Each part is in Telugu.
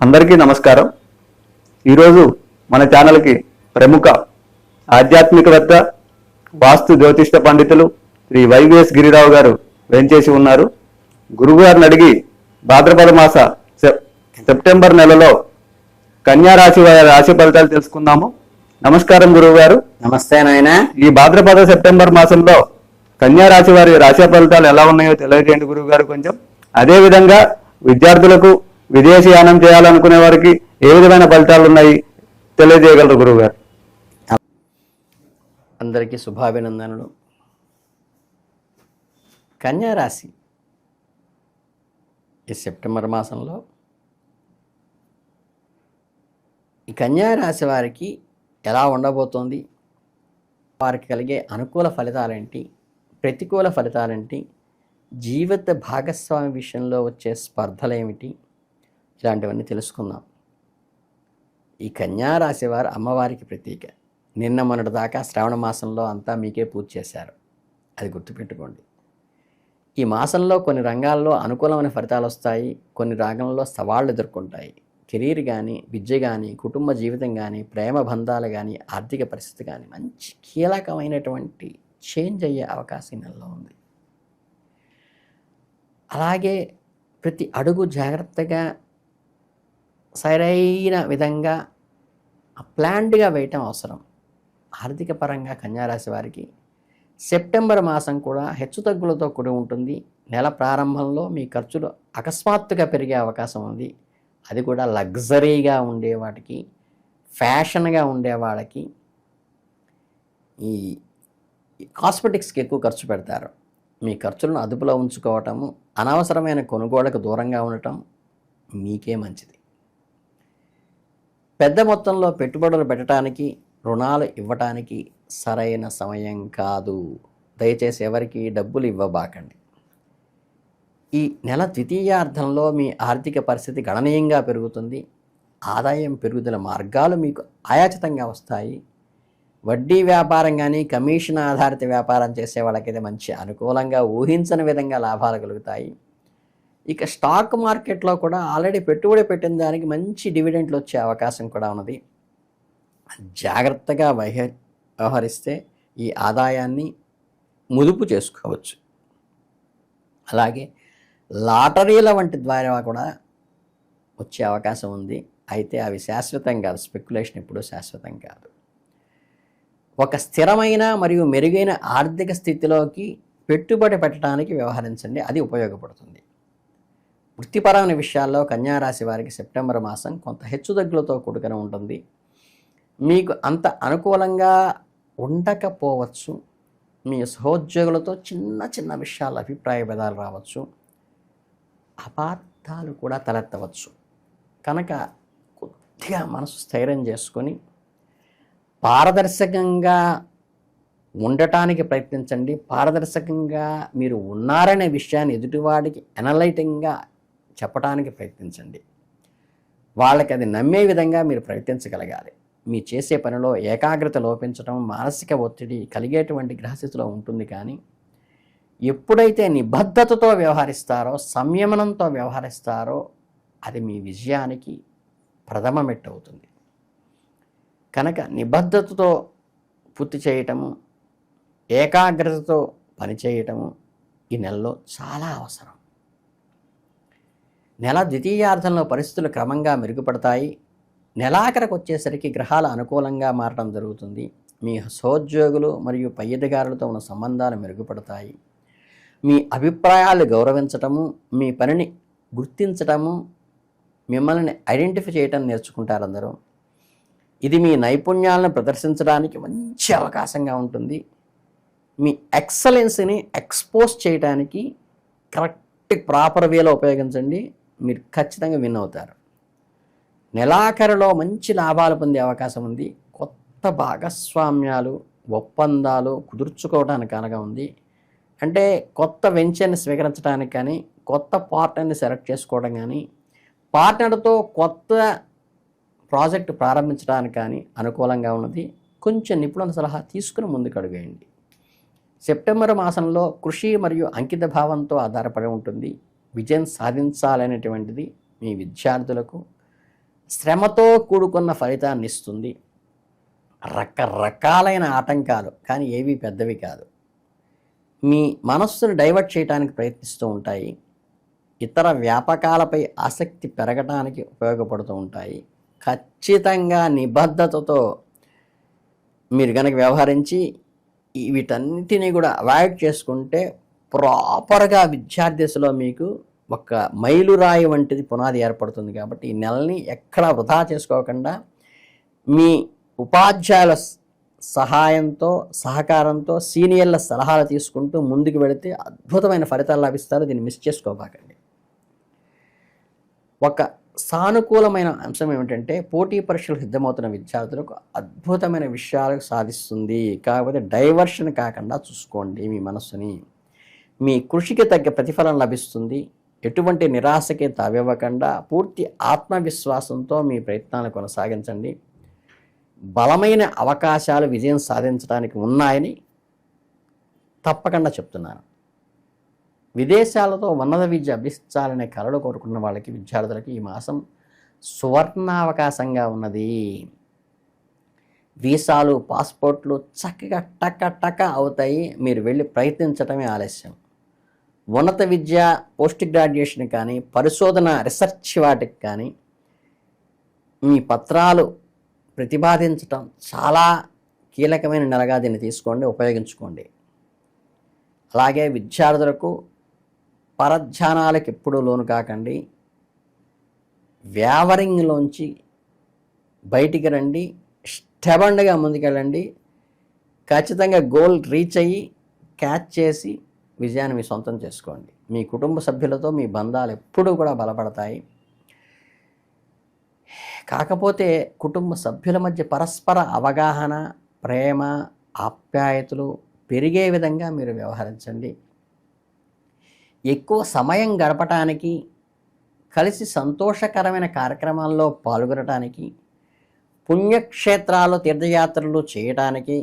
అందరికీ నమస్కారం. ఈరోజు మన ఛానల్కి ప్రముఖ ఆధ్యాత్మికవేత్త వాస్తు జ్యోతిష్ట పండితులు శ్రీ వైవిఎస్ గిరిరావు గారు వేంచేసి ఉన్నారు. గురువు గారిని అడిగి భాద్రపద మాస సెప్టెంబర్ నెలలో కన్యా రాశి వారి రాశి ఫలితాలు తెలుసుకుందాము. నమస్కారం గురువు గారు నమస్తే నాయన. ఈ భాద్రపద సెప్టెంబర్ మాసంలో కన్యా రాశి వారి రాశి ఫలితాలు ఎలా ఉన్నాయో తెలియజేయండి గురువు గారు కొంచెం. అదే విధంగా విద్యార్థులకు విదేశీయానం చేయాలనుకునే వారికి ఏ విధమైన ఫలితాలు ఉన్నాయి తెలియజేయగలరు గురువు గారు అందరికీ శుభాభినందనలు. కన్యారాశి ఈ సెప్టెంబర్ మాసంలో ఈ కన్యారాశి వారికి ఎలా ఉండబోతోంది? వారికి కలిగే అనుకూల ఫలితాలేంటి? ప్రతికూల ఫలితాలేంటి? జీవిత భాగస్వామి విషయంలో వచ్చే స్పర్ధలు ఏమిటి ఇలాంటివన్నీ తెలుసుకుందాం. ఈ కన్యా రాశివారు అమ్మవారికి ప్రతీక. నిన్న మొన్నటి దాకా శ్రావణ మాసంలో అంతా మీకే పూజ చేశారు. అది గుర్తుపెట్టుకోండి. ఈ మాసంలో కొన్ని రంగాల్లో అనుకూలమైన ఫలితాలు వస్తాయి. కొన్ని రాగంలో సవాళ్ళు ఎదుర్కొంటాయి. కెరీర్ కానీ విద్య కానీ కుటుంబ జీవితం కానీ ప్రేమ బంధాలు కానీ ఆర్థిక పరిస్థితి కానీ మంచి కీలకమైనటువంటి చేంజ్ అయ్యే అవకాశం నెలలో ఉంది. అలాగే ప్రతి అడుగు జాగ్రత్తగా సరైన విధంగా ప్లాన్డ్గా వేయటం అవసరం. ఆర్థిక పరంగా కన్యారాశి వారికి సెప్టెంబర్ మాసం కూడా హెచ్చుతగ్గులతో కూడి ఉంటుంది. నెల ప్రారంభంలో మీ ఖర్చులు అకస్మాత్తుగా పెరిగే అవకాశం ఉంది. అది కూడా లగ్జరీగా ఉండే వాటికి ఫ్యాషన్గా ఉండే వాళ్ళకి ఈ కాస్మెటిక్స్కి ఎక్కువ ఖర్చు పెడతారు. మీ ఖర్చులను అదుపులో ఉంచుకోవటము అనవసరమైన కొనుగోళ్ళకు దూరంగా ఉండటం మీకే మంచిది. పెద్ద మొత్తంలో పెట్టుబడులు పెట్టడానికి రుణాలు ఇవ్వటానికి సరైన సమయం కాదు. దయచేసి ఎవరికి డబ్బులు ఇవ్వబాకండి. ఈ నెల ద్వితీయార్థంలో మీ ఆర్థిక పరిస్థితి గణనీయంగా పెరుగుతుంది. ఆదాయం పెరుగుదల మార్గాలు మీకు ఆయాచితంగా వస్తాయి. వడ్డీ వ్యాపారం కానీ కమిషన్ ఆధారిత వ్యాపారం చేసే వాళ్ళకైతే మంచి అనుకూలంగా ఊహించని విధంగా లాభాలు కలుగుతాయి. ఇక స్టాక్ మార్కెట్లో కూడా ఆల్రెడీ పెట్టుబడి పెట్టిన దానికి మంచి డివిడెంట్లు వచ్చే అవకాశం కూడా ఉన్నది. జాగ్రత్తగా వహ వ్యవహరిస్తే ఈ ఆదాయాన్ని ముదుపు చేసుకోవచ్చు. అలాగే లాటరీల వంటి ద్వారా కూడా వచ్చే అవకాశం ఉంది. అయితే అవి శాశ్వతం కాదు స్పెక్యులేషన్ ఎప్పుడూ శాశ్వతం కాదు. ఒక స్థిరమైన మరియు మెరుగైన ఆర్థిక స్థితిలోకి పెట్టుబడి పెట్టడానికి వ్యవహరించండి. అది ఉపయోగపడుతుంది. వృత్తిపరమైన విషయాల్లో కన్యారాశి వారికి సెప్టెంబర్ మాసం కొంత హెచ్చుతగ్గులతో కూడుకొని ఉంటుంది. మీకు అంత అనుకూలంగా ఉండకపోవచ్చు. మీ సహోద్యోగులతో చిన్న చిన్న విషయాల అభిప్రాయ భేదాలు రావచ్చు. అపార్థాలు కూడా తలెత్తవచ్చు. కనుక కొద్దిగా మనసు స్థైర్యం చేసుకొని పారదర్శకంగా ఉండటానికి ప్రయత్నించండి. పారదర్శకంగా మీరు ఉన్నారనే విషయాన్ని ఎదుటివాడికి అనలైటింగ్గా చెప్పడానికి ప్రయత్నించండి. వాళ్ళకి అది నమ్మే విధంగా మీరు ప్రయత్నించగలగాలి. మీ చేసే పనిలో ఏకాగ్రత లోపించడం మానసిక ఒత్తిడి కలిగేటువంటి గ్రహస్థితిలో ఉంటుంది కానీ ఎప్పుడైతే నిబద్ధతతో వ్యవహరిస్తారో సంయమనంతో వ్యవహరిస్తారో అది మీ విజయానికి ప్రథమ మెట్టు అవుతుంది. కనుక నిబద్ధతతో పూర్తి చేయటము ఏకాగ్రతతో పనిచేయటము ఈ నెలలో చాలా అవసరం. నెల ద్వితీయార్థంలో పరిస్థితులు క్రమంగా మెరుగుపడతాయి. నెలాఖరకు వచ్చేసరికి గ్రహాలు అనుకూలంగా మారడం జరుగుతుంది. మీ సహోద్యోగులు మరియు పై అధికారులతో ఉన్న సంబంధాలు మెరుగుపడతాయి. మీ అభిప్రాయాలు గౌరవించటము మీ పనిని గుర్తించటము మిమ్మల్ని ఐడెంటిఫై చేయటం నేర్చుకుంటారు అందరూ ఇది మీ నైపుణ్యాలను ప్రదర్శించడానికి మంచి అవకాశంగా ఉంటుంది. మీ ఎక్సలెన్స్ని ఎక్స్పోజ్ చేయడానికి కరెక్ట్ ప్రాపర్ వేలో ఉపయోగించండి. మీరు ఖచ్చితంగా విన్ అవుతారు. నెలాఖరులో మంచి లాభాలు పొందే అవకాశం ఉంది. కొత్త భాగస్వామ్యాలు ఒప్పందాలు కుదుర్చుకోవడానికి అనగా ఉంది. అంటే కొత్త వెంచర్ని స్వీకరించడానికి కానీ కొత్త పార్ట్నర్ని సెలెక్ట్ చేసుకోవడం కానీ పార్ట్నర్తో కొత్త ప్రాజెక్ట్ ప్రారంభించడానికి కానీ అనుకూలంగా ఉన్నది. కొంచెం నిపుణుల సలహా తీసుకుని ముందుకు అడుగేయండి సెప్టెంబర్ మాసంలో కృషి మరియు అంకిత భావంతో ఆధారపడి ఉంటుంది. విజయం సాధించాలనేటువంటిది మీ విద్యార్థులకు శ్రమతో కూడుకున్న ఫలితాన్ని ఇస్తుంది. రకరకాలైన ఆటంకాలు కానీ ఏవి పెద్దవి కాదు. మీ మనస్సును డైవర్ట్ చేయడానికి ప్రయత్నిస్తూ ఉంటాయి. ఇతర వ్యాపకాలపై ఆసక్తి పెరగటానికి ఉపయోగపడుతూ ఉంటాయి. ఖచ్చితంగా నిబద్ధతతో మీరు కనుక వ్యవహరించి వీటన్నిటినీ కూడా అవాయిడ్ చేసుకుంటే ప్రాపర్గా విద్యార్థి దశలో మీకు ఒక మైలురాయి వంటిది పునాది ఏర్పడుతుంది కాబట్టి ఈ నెలని ఎక్కడా వృధా చేసుకోకుండా మీ ఉపాధ్యాయుల సహాయంతో సహకారంతో సీనియర్ల సలహాలు తీసుకుంటూ ముందుకు వెళితే అద్భుతమైన ఫలితాలు లభిస్తారు. దీన్ని మిస్ చేసుకోబాకండి. ఒక సానుకూలమైన అంశం ఏమిటంటే పోటీ పరీక్షలు సిద్ధమవుతున్న విద్యార్థులకు అద్భుతమైన విషయాలు సాధిస్తుంది. కాకపోతే డైవర్షన్ కాకుండా చూసుకోండి మీ మనస్సుని మీ కృషికి తగ్గ ప్రతిఫలం లభిస్తుంది. ఎటువంటి నిరాశకి తావివ్వకుండా పూర్తి ఆత్మవిశ్వాసంతో మీ ప్రయత్నాలు కొనసాగించండి. బలమైన అవకాశాలు విజయం సాధించడానికి ఉన్నాయని తప్పకుండా చెప్తున్నాను. విదేశాలతో ఉన్నత విద్య అభ్యసించాలనే కలలు కోరుకున్న వాళ్ళకి విద్యార్థులకి ఈ మాసం సువర్ణావకాశంగా ఉన్నది. వీసాలు పాస్పోర్ట్లు చక్కగా టక టక అవుతాయి. మీరు వెళ్ళి ప్రయత్నించటమే ఆలస్యం. ఉన్నత విద్య పోస్ట్ గ్రాడ్యుయేషన్ కానీ పరిశోధన రీసెర్చ్ వాటికి కానీ మీ పత్రాలు ప్రతిపాదించటం చాలా కీలకమైన నెలగా దీన్ని తీసుకోండి ఉపయోగించుకోండి. అలాగే విద్యార్థులకు పరధ్యానాలకు ఎప్పుడూ లోను కాకండి. వ్యావరింగ్లోంచి బయటికి రండి స్టెబండ్గా ముందుకెళ్ళండి. ఖచ్చితంగా గోల్ రీచ్ అయ్యి క్యాచ్ చేసి విజయాన్ని మీ సొంతం చేసుకోండి. మీ కుటుంబ సభ్యులతో మీ బంధాలు ఎప్పుడూ కూడా బలపడతాయి. కాకపోతే కుటుంబ సభ్యుల మధ్య పరస్పర అవగాహన ప్రేమ ఆప్యాయతలు పెరిగే విధంగా మీరు వ్యవహరించండి. ఎక్కువ సమయం గడపటానికి కలిసి సంతోషకరమైన కార్యక్రమాల్లో పాల్గొనటానికి పుణ్యక్షేత్రాలు తీర్థయాత్రలు చేయటానికి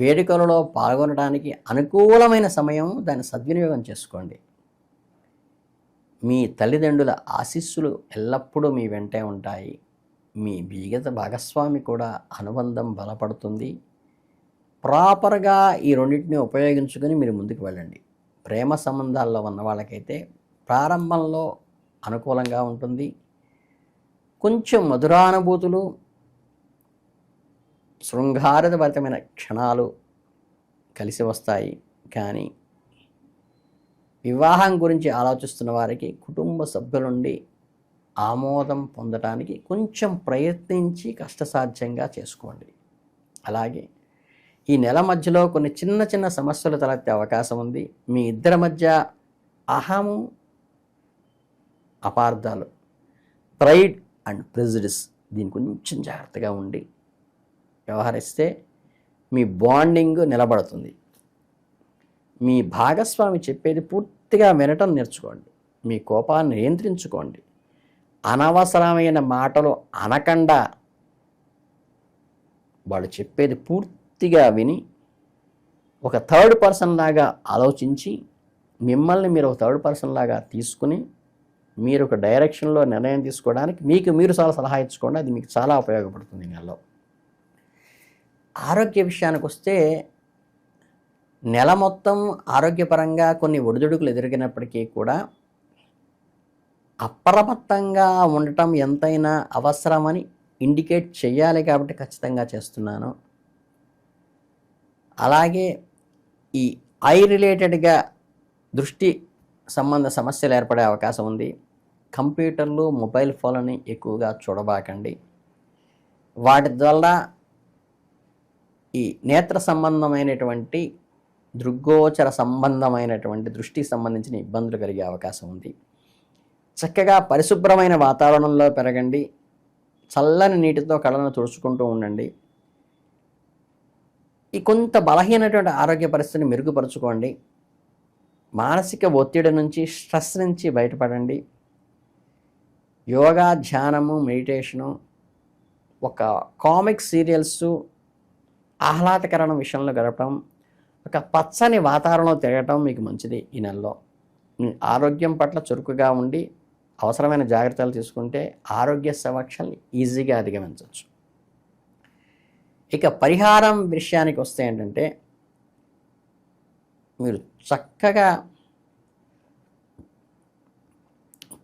వేడుకలలో పాల్గొనడానికి అనుకూలమైన సమయం దాన్ని సద్వినియోగం చేసుకోండి. మీ తల్లిదండ్రుల ఆశీస్సులు ఎల్లప్పుడూ మీ వెంటే ఉంటాయి. మీ బీగత భాగస్వామి కూడా అనుబంధం బలపడుతుంది. ప్రాపర్గా ఈ రెండింటిని ఉపయోగించుకొని మీరు ముందుకు వెళ్ళండి. ప్రేమ సంబంధాల్లో ఉన్న వాళ్ళకైతే ప్రారంభంలో అనుకూలంగా ఉంటుంది. కొంచెం మధురానుభూతులు శృంగారభరితమైన క్షణాలు కలిసి వస్తాయి. కానీ వివాహం గురించి ఆలోచిస్తున్న వారికి కుటుంబ సభ్యుల నుండి ఆమోదం పొందడానికి కొంచెం ప్రయత్నించి కష్టసాధ్యంగా చేసుకోండి. అలాగే ఈ నెల మధ్యలో కొన్ని చిన్న చిన్న సమస్యలు తలెత్తే అవకాశం ఉంది. మీ ఇద్దరి మధ్య అహము అపార్థాలు ప్రైడ్ అండ్ ప్రెజుడిస్ దీని కొంచెం జాగ్రత్తగా ఉండి వ్యవహరిస్తే మీ బాండింగ్ నిలబడుతుంది. మీ భాగస్వామి చెప్పేది పూర్తిగా వినటం నేర్చుకోండి. మీ కోపాన్ని నియంత్రించుకోండి. అనవసరమైన మాటలు అనకుండా వాళ్ళు చెప్పేది పూర్తిగా విని ఒక థర్డ్ పర్సన్ లాగా ఆలోచించి మిమ్మల్ని మీరు ఒక థర్డ్ పర్సన్ లాగా తీసుకుని మీరు ఒక డైరెక్షన్లో నిర్ణయం తీసుకోవడానికి మీకు మీరు చాలా సలహా ఇచ్చుకోండి. అది మీకు చాలా ఉపయోగపడుతుంది నెలలో. ఆరోగ్య విషయానికి వస్తే నెల మొత్తం ఆరోగ్యపరంగా కొన్ని ఒడిదుడుకులు ఎదురిగినప్పటికీ కూడా అప్రమత్తంగా ఉండటం ఎంతైనా అవసరమని ఇండికేట్ చేయాలి కాబట్టి ఖచ్చితంగా చేస్తున్నాను. అలాగే ఈ ఐ రిలేటెడ్గా దృష్టి సంబంధ సమస్యలు ఏర్పడే అవకాశం ఉంది. కంప్యూటర్లు మొబైల్ ఫోన్లని ఎక్కువగా చూడబాకండి. వాటి ద్వారా ఈ నేత్ర సంబంధమైనటువంటి దృగ్గోచర సంబంధమైనటువంటి దృష్టికి సంబంధించిన ఇబ్బందులు కలిగే అవకాశం ఉంది. చక్కగా పరిశుభ్రమైన వాతావరణంలో పెరగండి. చల్లని నీటితో కళ్ళను తుడుచుకుంటూ ఉండండి. ఈ కొంత బలహీనటువంటి ఆరోగ్య పరిస్థితిని మెరుగుపరుచుకోండి. మానసిక ఒత్తిడి నుంచి స్ట్రెస్ నుంచి బయటపడండి. యోగా ధ్యానము మెడిటేషను ఒక కామిక్ సీరియల్స్ ఆహ్లాదకరణ విషయంలో గడపడం ఒక పచ్చని వాతావరణంలో తిరగటం మీకు మంచిది ఈ నెలలో. మీ ఆరోగ్యం పట్ల చురుకుగా ఉండి అవసరమైన జాగ్రత్తలు తీసుకుంటే ఆరోగ్య సమక్షల్ని ఈజీగా అధిగమించవచ్చు. ఇక పరిహారం విషయానికి వస్తే ఏంటంటే మీరు చక్కగా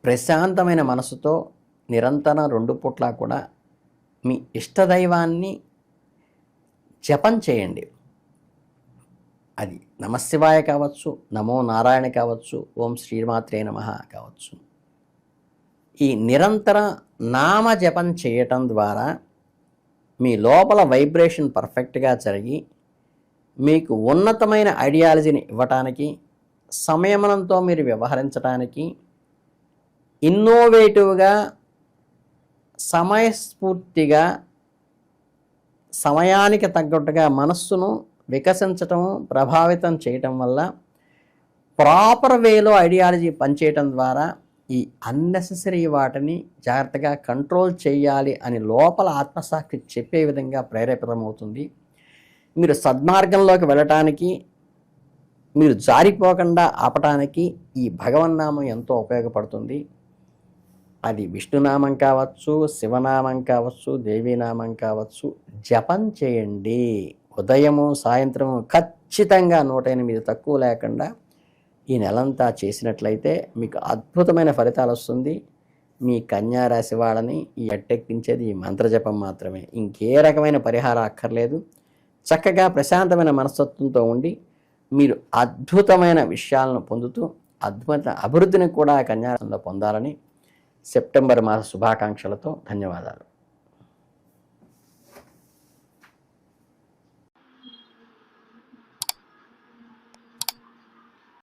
ప్రశాంతమైన మనసుతో నిరంతరం రెండు పూట్ల కూడా మీ ఇష్టదైవాన్ని జపం చేయండి. అది నమశివాయ కావచ్చు నమో నారాయణ కావచ్చు ఓం శ్రీమాత్రే నమ కావచ్చు. ఈ నిరంతర నామ జపం చేయటం ద్వారా మీ లోపల వైబ్రేషన్ పర్ఫెక్ట్గా జరిగి మీకు ఉన్నతమైన ఐడియాలజీని ఇవ్వటానికి సంయమనంతో మీరు వ్యవహరించడానికి ఇన్నోవేటివ్గా సమయస్ఫూర్తిగా సమయానికి తగ్గట్టుగా మనస్సును వికసించటం ప్రభావితం చేయటం వల్ల ప్రాపర్ వేలో ఐడియాలజీ పనిచేయటం ద్వారా ఈ అన్నెసెసరీ వాటిని జాగ్రత్తగా కంట్రోల్ చేయాలి అని లోపల ఆత్మసాక్షి చెప్పే విధంగా ప్రేరేపితమవుతుంది. మీరు సద్మార్గంలోకి వెళ్ళటానికి మీరు జారిపోకుండా ఆపటానికి ఈ భగవన్నామం ఎంతో ఉపయోగపడుతుంది. అది విష్ణునామం కావచ్చు శివనామం కావచ్చు దేవీనామం కావచ్చు జపం చేయండి. ఉదయము సాయంత్రము ఖచ్చితంగా నూట ఎనిమిది తక్కువ లేకుండా ఈ నెలంతా చేసినట్లయితే మీకు అద్భుతమైన ఫలితాలు వస్తుంది. మీ కన్యారాశి వాళ్ళని ఈ అట్టెక్కించేది ఈ మంత్రజపం మాత్రమే. ఇంకే రకమైన పరిహారం అక్కర్లేదు. చక్కగా ప్రశాంతమైన మనస్తత్వంతో ఉండి మీరు అద్భుతమైన విషయాలను పొందుతూ అద్భుత అభివృద్ధిని కూడా కన్యారంలో పొందాలని సెప్టెంబర్ మాస శుభాకాంక్షలతో ధన్యవాదాలు.